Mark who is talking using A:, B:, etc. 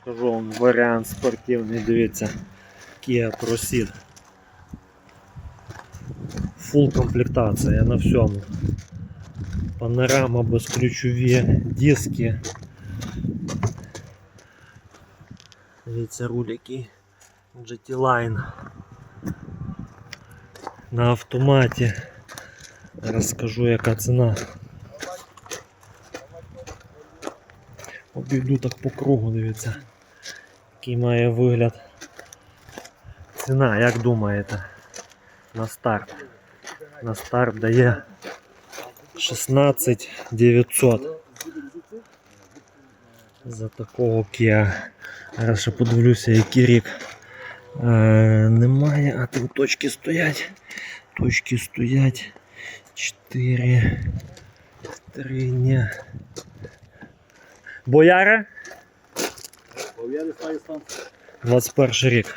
A: Покажу вам варіант спортивний, дивіться. Kia Proceed. Фул комплектація на всьому. Панорама безключові диски. Дивіться рулики GT Line. На автоматі. Зараз скажу яка ціна. Обійду так по кругу, дивіться. Який має вигляд. Ціна, як думаєте? На старт. На старт дає 16 900 за такого Kia. Зараз ще подивлюся, який рік. Е, немає, а там точки стоять. Точки стоять. 4. 3, ні. Бояра?
B: Пов'яли свої стан.
A: 21 рік.